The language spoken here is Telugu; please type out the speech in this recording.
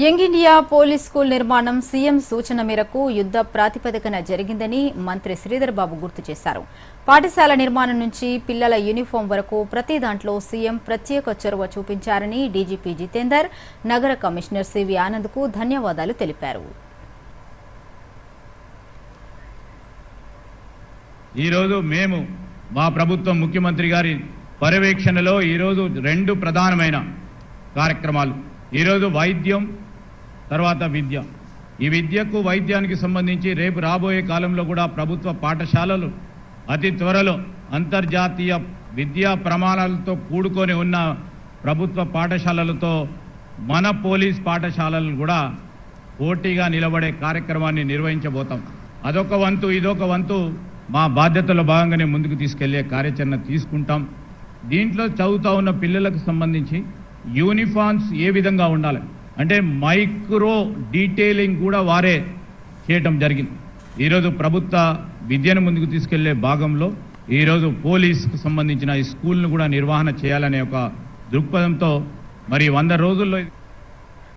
యంగ్ ఇండియా పోలీస్ స్కూల్ నిర్మాణం సీఎం సూచన మేరకు యుద్ధ ప్రాతిపదికన జరిగిందని మంత్రి శ్రీధర్ బాబు గుర్తు చేశారు. పాఠశాల నిర్మాణం నుంచి పిల్లల యూనిఫాం వరకు ప్రతి దాంట్లో సీఎం ప్రత్యేక చొరవ చూపించారని డీజీపీ జితేందర్ నగర కమిషనర్ సివి ఆనంద్కు ధన్యవాదాలు తెలిపారు. ఈరోజు మేము మా ప్రభుత్వం ముఖ్యమంత్రి గారి పర్యవేక్షణలో ఈరోజు రెండు ప్రధానమైన కార్యక్రమాలు ఈరోజు వైద్యం తర్వాత విద్య. ఈ విద్యకు వైద్యానికి సంబంధించి రేపు రాబోయే కాలంలో కూడా ప్రభుత్వ పాఠశాలలు అతి త్వరలో అంతర్జాతీయ విద్యా ప్రమాణాలతో కూడుకొని ఉన్న ప్రభుత్వ పాఠశాలలతో మన పోలీస్ పాఠశాలలు కూడా పోటీగా నిలబడే కార్యక్రమాన్ని నిర్వహించబోతాం. అదొక వంతు ఇదొక వంతు మా బాధ్యతలో భాగంగానే ముందుకు తీసుకెళ్ళే కార్యాచరణ తీసుకుంటాం. దీంట్లో చదువుతూ ఉన్న పిల్లలకు సంబంధించి యూనిఫామ్స్ ఏ విధంగా ఉండాలి? అంటే మైక్రో డీటెయిలింగ్ కూడా వారే చేయటం జరిగింది. ఈరోజు ప్రభుత్వ విద్యను ముందుకు తీసుకెళ్ళే భాగంలో ఈరోజు పోలీస్కు సంబంధించిన ఈ స్కూల్ను కూడా నిర్వహణ చేయాలనే ఒక దృక్పథంతో మరి వంద రోజుల్లో